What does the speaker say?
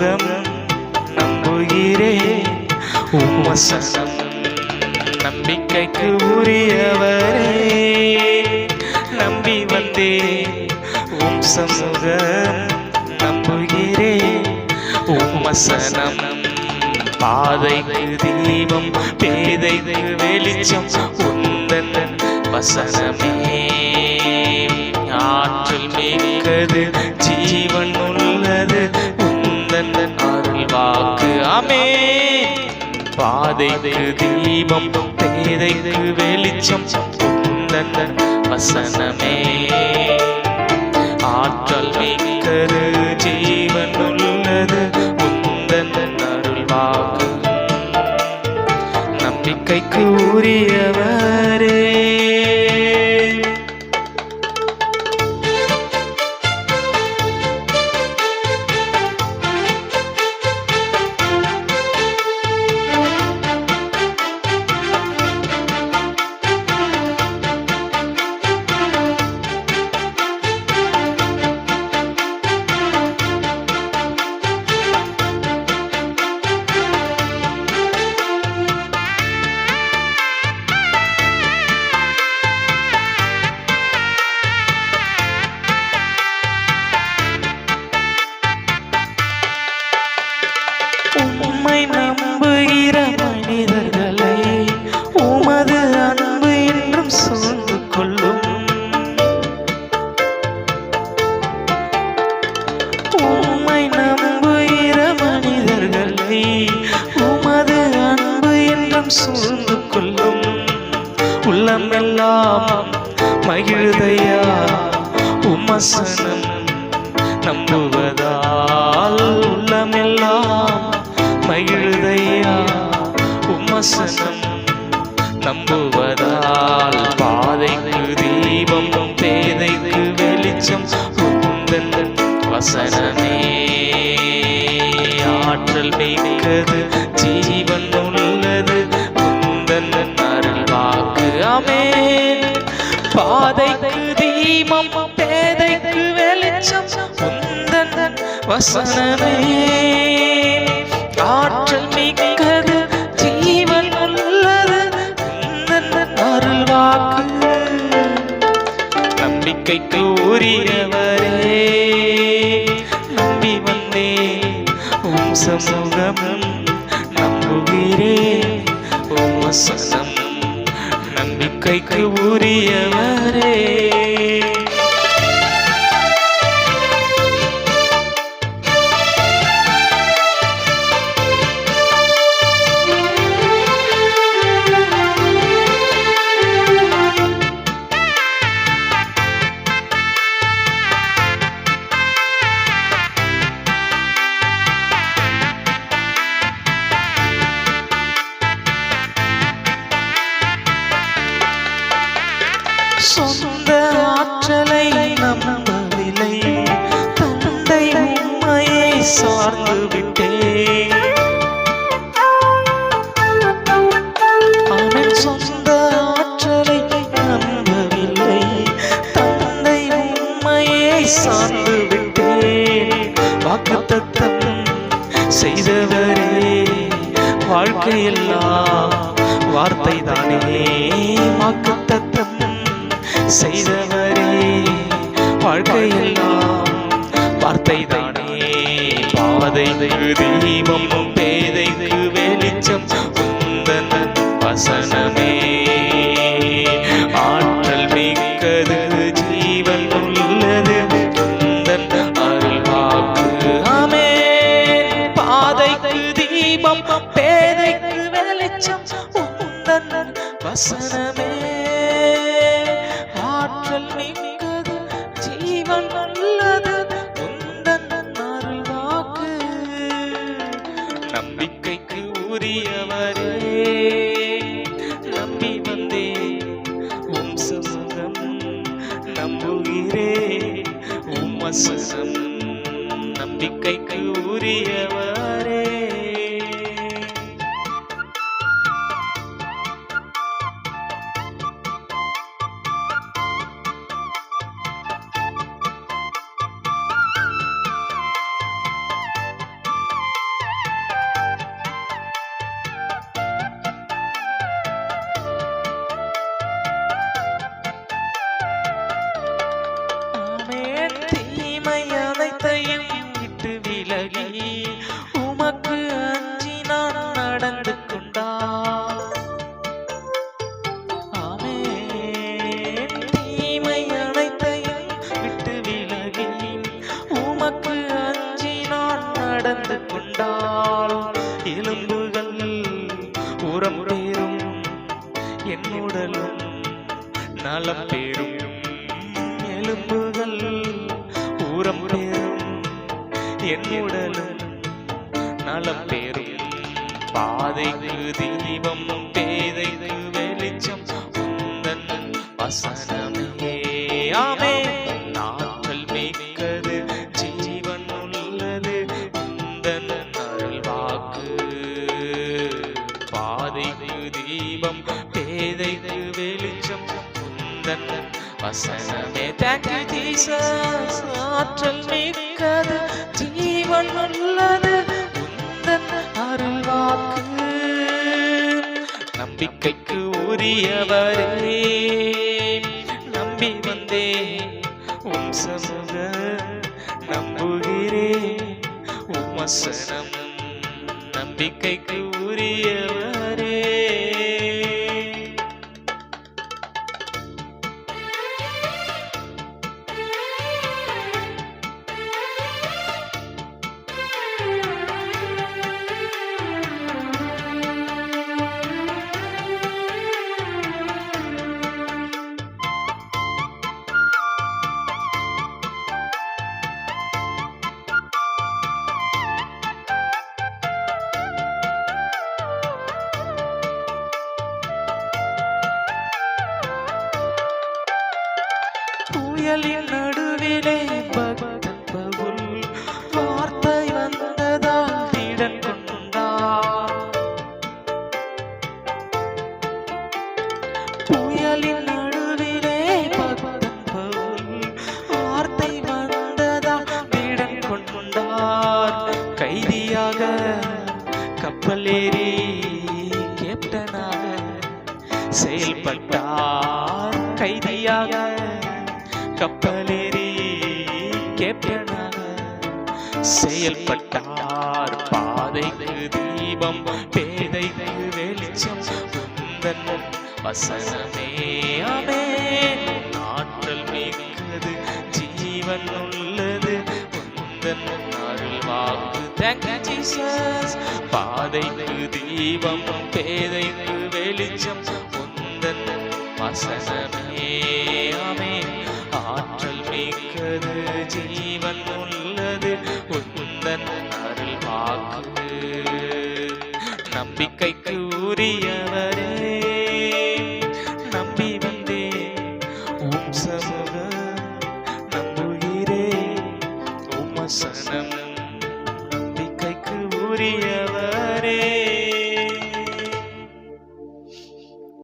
முகம் நம்புகிறே உமசனம் நம்பிக்கைக்கு உரியவரே. நம்பி வந்தே உம் சமூகம் நம்புகிறே உமசனம் பாதைக்கு தீபம் பேதைக்கு வெளிச்சம் உந்தன் வசனமே. ஆற்றல் மிக்கது பாதைக்கு தீபம் பேதைக்கு வெளிச்சம் வசனமே. ஆற்றல் மிக்கது உள்ளமெல்லாம் மகிழ்தையா? உமசனம் நம்புவதால் உள்ளமெல்லாம் மகிழ்தையா? உமசனம் நம்புவதால் பாதைக்கு தீபம் பேதைக்கு வெளிச்சம் உந்தன் வசனமே. ஆற்றல் மிக்கது தீபம் பேதைக்கு வெளிச்சம் குந்தன் வசனமே. ஆற்றல் மிக்கது ஜீவன் உள்ளது குந்தன் அருள் வாக்கு. நம்பிக்கைக்கு உரியவரே நம்பி வந்தே உம் சமூகம் நம்புகிறேன் உம் வசனம் நம்பிக்கைக்கு உரியவரே. வாழ்க்கையெல்லாம் வார்த்தை தானே வாக்குத்தத்தம் செய்தவரே. வாழ்க்கையெல்லாம் வார்த்தை தானே பாதைக்கு தீபம் பேதைக்கு வெளிச்சம் உந்தன் வசனமே. வசனமே ஆற்றல் மிக்கது ஜீவன் நல்லது உந்தன் அருள் வாக்கு. நம்பிக்கைக்கு உரியவரே நம்பி வந்தே. உம் சமூகம் நம்புகிறே. உம் வசனம் நம்பிக்கைக்கு உரியவர். எலும்புகள் உரம் பேரும் என் உடலும் நலம் பேரும் எலும்புகள் உரம் பேரும் என் உடலும் நலம் பேரும் பாதைக்கு தீபம் பேதைக்கு வெளிச்சம் வசன பாதைக்கு தீபம் பேதைக்கு வெளிச்சம் குந்தன் வசனமே. தேங்க்யூ ஜீசஸ் ஆற்றல் மிக்கது ஜீவன் உள்ளது குந்தன் அருள் வாக்கு நம்பிக்கைக்கு உரியவரே நம்பி வந்தே உம் சமூக நம்புகிறே. உம் வசனம் நம்பிக்கைக்கு உரியவர். கப்பலேறி கேப்டனாக செயல்பட்டார் கைதியாக. கப்பலேறி கேப்டனாக செயல்பட்டார் பாதைக்கு தீபம் பேதைக்கு வெளிச்சம் உந்தன் வசனமே. அமே ஆற்றல் மிக்கது ஜீவன் உள்ளது உந்தன் அருள் வாக்கு ஜீசஸ் பாதைக்கு தீபம் பேதைக்கு வெளிச்சம் உந்தன் வசனமே. அமே ஆற்றல் மிக்கது ஜீவன் உள்ளது உந்தன் அருள் வாக்கு நம்பிக்கைக்கு உரிய